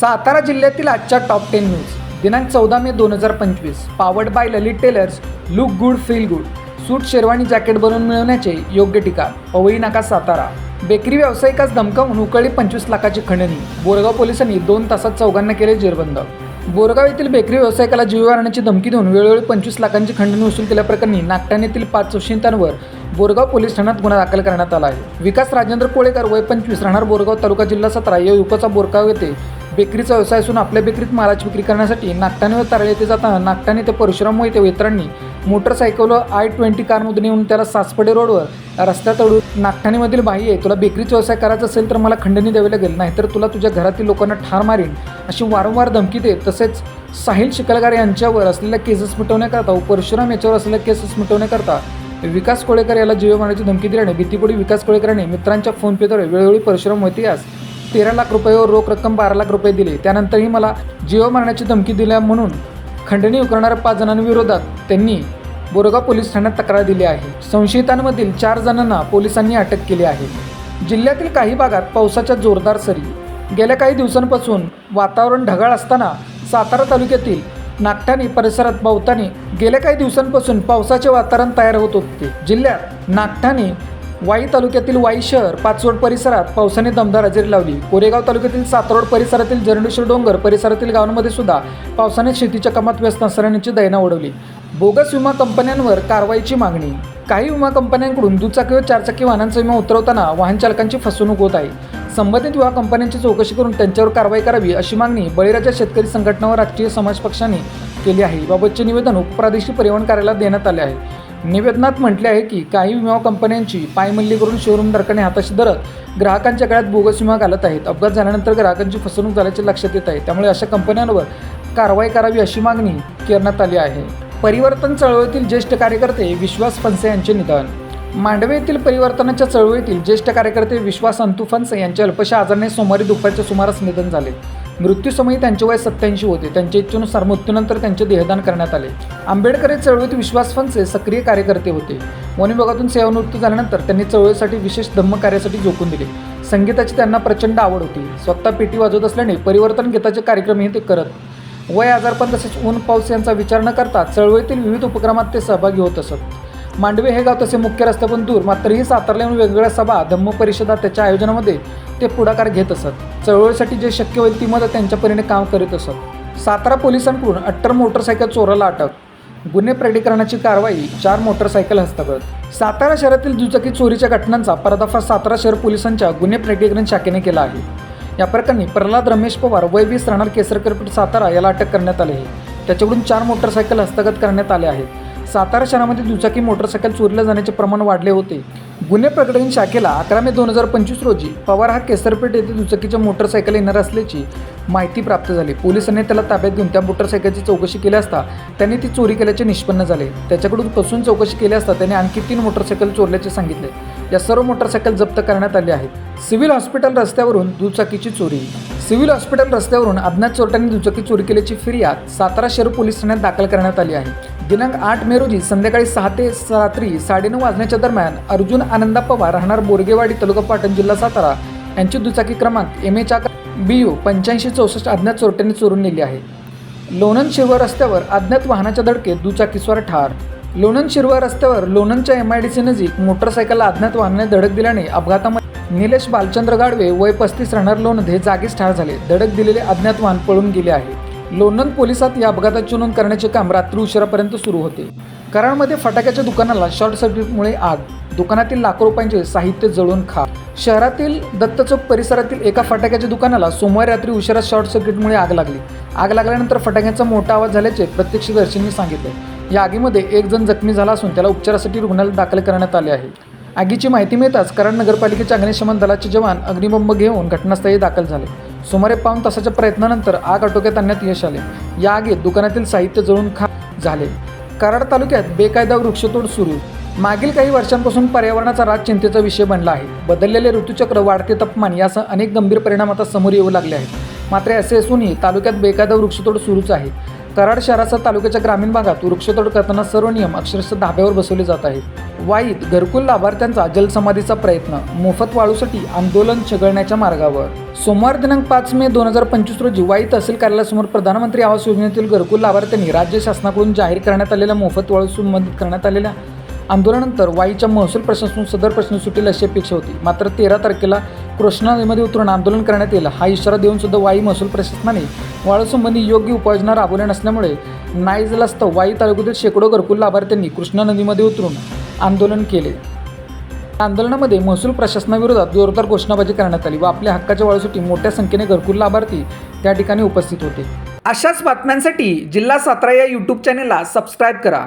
सातारा जिल्ह्यातील आजच्या top ten news दिनांक चौदा मे दोन हजार पंचवीस. Powered by Lalit tailors look good feel good suit sherwani jacket बनवून मिळवण्याचे योग्य ठिकाण. पवई नाका सातारा. बेकरी व्यावसायिकास धमकावून उकळली पंचवीस लाखाची खंडणी. बोरगाव पोलिसांनी दोन तासात चौघांना केले जेरबंद. बोरगाव येथील बेकरी व्यावसायिकाला जीव मारण्याची धमकी देऊन वेळोवेळी पंचवीस लाखांची खंडणी वसूल केल्याप्रकरणी नागठाण येथील पाच संशयितांवर बोरगाव पोलीस ठाण्यात गुन्हा दाखल करण्यात आला आहे. विकास राजेंद्र कोळेकर वय पंचवीस राहणार बोरगाव तालुका जिल्हा सतरा या युवकाचा बोरगाव येथे बेकरीचा व्यवसाय असून आपल्या बेकरीत मालाची विक्री करण्यासाठी नागटाणीवर व तारळे येथे जाताना नागटाणी ते परशुराम मोहिते वेतरांनी मोटरसायकल आय ट्वेंटी कारमधून येऊन त्याला सासपडे रोडवर रस्त्यात अडून नागठाणीमधील बाई आहे तुला बेकरीचा व्यवसाय करायचा असेल तर मला खंडणी द्यावी लागेल नाहीतर तुला तुझ्या घरातील लोकांना ठार मारीन अशी वारंवार धमकी देत तसेच साहिल शिकलगार यांच्यावर असलेल्या केसेस मिटवण्याकरता व परशुराम याच्यावर असलेल्या केसेस मिटवण्याकरता विकास कोळेकर याला जीव मारण्याची धमकी दिल्याने भीतीपोटी विकास कोळेकरांनी मित्रांच्या फोनपेद्वारे वेळोवेळी परशुराम यास तेरा लाख रुपयावर रोख रक्कम बारा लाख रुपये दिले. त्यानंतरही मला जीव मारण्याची धमकी दिल्या म्हणून खंडणी उकरणाऱ्या पाच जणांविरोधात त्यांनी बोरगाव पोलीस ठाण्यात तक्रार दिली आहे. संशयितांमधील चार जणांना पोलिसांनी अटक केली आहे. जिल्ह्यातील काही भागात पावसाच्या जोरदार सरी. गेल्या काही दिवसांपासून वातावरण ढगाळ असताना सातारा तालुक्यातील नागठाणी परिसरात पावताने गेल्या काही दिवसांपासून पावसाचे वातावरण तयार होत होते. जिल्ह्यात नागठाणी वाई तालुक्यातील वाई शहर पाचवड परिसरात पावसाने दमदार हजेरी लावली. कोरेगाव तालुक्यातील सातरोड परिसरातील जरंडेश्वर डोंगर परिसरातील गावांमध्ये सुद्धा पावसाने शेतीच्या कामात व्यस्त असणाऱ्यांची दैना उडवली बोगस विमा कंपन्यांवर कारवाईची मागणी. काही विमा कंपन्यांकडून दुचाकी व चारचाकी वाहनांचा विमा उतरवताना वाहन चालकांची फसवणूक होत आहे. संबंधित विमा कंपन्यांची चौकशी करून त्यांच्यावर कारवाई करावी अशी मागणी बळीराजा शेतकरी संघटना व राष्ट्रीय समाज पक्षाने केली आहे. याबाबतचे निवेदन उपप्रादेशिक परिवहन कार्यालयात देण्यात आले आहे. निवेदनात म्हटले आहे की काही विमा कंपन्यांची पायमल्ली करून शोरूम धारकाने हाताशी धरत ग्राहकांच्या गळ्यात बोगस विमा घालत आहेत. अपघात झाल्यानंतर ग्राहकांची फसवणूक झाल्याचे लक्षात येत आहे. त्यामुळे अशा कंपन्यांवर कारवाई करावी अशी मागणी करण्यात आली आहे. परिवर्तन चळवळीतील ज्येष्ठ कार्यकर्ते विश्वास फनसे यांचे निधन. मांडवे येथील परिवर्तनाच्या चळवळीतील ज्येष्ठ कार्यकर्ते विश्वास अंतू फनसे यांच्या अल्पशा आजाराने सोमवारी दुपारच्या सुमारास निधन झाले. मृत्यूसमयी त्यांचे वय सत्याऐंशी होते. त्यांच्या इच्छेनुसार मृत्यूनंतर त्यांचे देहदान करण्यात आले. आंबेडकरी चळवळीत विश्वास फनसे सक्रिय कार्यकर्ते होते. वन विभागातून सेवानिवृत्ती झाल्यानंतर त्यांनी चळवळीसाठी विशेष धम्म कार्यासाठी झोकून दिले. संगीताची त्यांना प्रचंड आवड होती. स्वतः पेटी वाजवत असल्याने परिवर्तन गीताचे कार्यक्रमही ते करत. वय आजारपण तसेच ऊन पाऊस यांचा विचार न करता चळवळीतील विविध उपक्रमात ते सहभागी होत असत. मांडवे हे गाव तसे मुख्य रस्त्यापासून दूर मात्रही सातारला वेगवेगळ्या सभा धम्म परिषदा त्याच्या आयोजनामध्ये ते पुढाकार घेत असत. चळवळीसाठी जे शक्य होईल ती मदत त्यांच्या परीने काम करीत असत. सातारा पोलिसांकडून अट्टर मोटरसायकल चोराला अटक. गुन्हे प्राधिकरणाची कारवाई चार मोटरसायकल हस्तगत. सातारा शहरातील दुचाकी चोरीच्या घटनांचा पर्दाफाश सातारा शहर पोलिसांच्या गुन्हे प्राधिकरण शाखेने केला आहे. या प्रकरणी प्रल्हाद रमेश पवार वय वीस राहणार केसरकरपीठ सातारा याला अटक करण्यात आली आहे. त्याच्याकडून चार मोटरसायकल हस्तगत करण्यात आले आहेत. सातारा शहरामध्ये दुचाकी मोटरसायकल चोरीला जाण्याचे प्रमाण वाढले होते. गुन्हे प्रकरण शाखेला अकरा मे दोन हजार पंचवीस रोजी पवार हा केसरपेठ येथे दुचाकीच्या मोटरसायकल येणार असल्याची माहिती प्राप्त झाली. पोलिसांनी त्याला ताब्यात घेऊन त्या मोटरसायकलची चौकशी केली असता त्यांनी ती चोरी केल्याचे निष्पन्न झाले. त्याच्याकडून कसून चौकशी केली असता त्याने आणखी तीन मोटरसायकल चोरल्याचे सांगितले. या सर्व मोटरसायकल जप्त करण्यात आली आहेत. सिव्हिल हॉस्पिटल रस्त्यावरून दुचाकीची चोरी. सिव्हिल हॉस्पिटल रस्त्यावरून अज्ञात चोरट्यांनी दुचाकी चोरी केल्याची फिर्याद सातारा शहर पोलीस ठाण्यात दाखल करण्यात आली आहे. दिनांक आठ मे रोजी संध्याकाळी सहा ते रात्री साडेनऊ वाजण्याच्या दरम्यान अर्जुन आनंदा पवार राहणार बोरगेवाडी तालुका पाटण जिल्हा सातारा यांची दुचाकी क्रमांक एम एच चाक बी यू पंच्याऐंशी चौसष्ट अज्ञात चोरट्यांनी चोरून नेली आहे. लोणंद शिरवा रस्त्यावर अज्ञात वाहनाच्या धडकेत दुचाकीस्वार ठार. लोणंद शिरवा रस्त्यावर लोणंदच्या एम आय डी सी नजीक मोटरसायकलला अज्ञात वाहनाने धडक दिल्याने अपघातामध्ये निलेश बालचंद्र गाडवे वय पस्तीस राहणार लोणंद हे जागीच ठार झाले. धडक दिलेले अज्ञात वाहन पळून गेले आहे. लोणंद पोलिसात या अपघाताची नोंद करण्याचे काम रात्री उशिरापर्यंत सुरू होते. कराडमध्ये फटाक्याच्या दुकानाला शॉर्ट सर्किटमुळे आग. दुकानातील लाखो रुपयांचे साहित्य जळून खा शहरातील दत्तचौक परिसरातील एका फटाक्याच्या दुकानाला सोमवारी रात्री उशिरा शॉर्ट सर्किटमुळे आग लागली. आग लागल्यानंतर फटाक्याचा मोठा आवाज झाल्याचे प्रत्यक्षदर्शींनी सांगितले. या आगीमध्ये एक जण जखमी झाला असून त्याला उपचारासाठी रुग्णालयात दाखल करण्यात आले आहे. आगीची माहिती मिळताच कराड नगरपालिकेच्या अग्निशमन दलाचे जवान अग्निबंब घेऊन घटनास्थळी दाखल झाले. सुमारे पाऊण तासाच्या प्रयत्नानंतर आग आटोक्यात आणण्यात यश आले. या आगीत दुकानातील साहित्य जळून खा झाले. कराड तालुक्यात बेकायदा वृक्षतोड सुरू. मागील काही वर्षांपासून पर्यावरणाचा राज चिंतेचा विषय बनला आहे. बदललेले ऋतुचक्र वाढते तापमान यासह अनेक गंभीर परिणाम आता समोर येऊ लागले आहेत. मात्र असे असूनही तालुक्यात बेकायदा वृक्षतोड सुरूच आहे. कराड शहरासह तालुक्याच्या ग्रामीण भागात वृक्षतोड करताना सर्व नियम अक्षरशः धाब्यावर बसवले जात आहेत. वाईत घरकुल लाभार्थ्यांचा जलसमाधीचा प्रयत्न मोफत वाळूसाठी आंदोलन छगळण्याच्या मार्गावर. सोमवार दिनांक पाच मे दोन हजार पंचवीस रोजी वाई तहसील कार्यालयासमोर प्रधानमंत्री आवास योजनेतील घरकुल लाभार्थ्यांनी राज्य शासनाकडून जाहीर करण्यात आलेल्या मोफत वाळू संबंधित करण्यात आलेल्या आंदोलनानंतर वाईच्या महसूल प्रशासनातून सदर प्रश्न सुटेल अशी अपेक्षा होती. मात्र तेरा तारखेला कृष्णा नदीमध्ये उतरून आंदोलन करण्यात येईल हा इशारा देऊन सुद्धा वाई महसूल प्रशासनाने वाळूसंबंधी योग्य उपाययोजना राबवल्या नसल्यामुळे नाईजलास्तव वाई तालुक्यातील शेकडो घरकुल लाभार्थ्यांनी कृष्णा नदीमध्ये उतरून आंदोलन केले. आंदोलनामध्ये महसूल प्रशासनाविरोधात जोरदार घोषणाबाजी करण्यात आली व आपल्या हक्काच्या वाळूसाठी मोठ्या संख्येने घरकुल लाभार्थी त्या ठिकाणी उपस्थित होते. अशाच बातम्यांसाठी जिल्हा सातारा या यूट्यूब चॅनेलला सबस्क्राईब करा.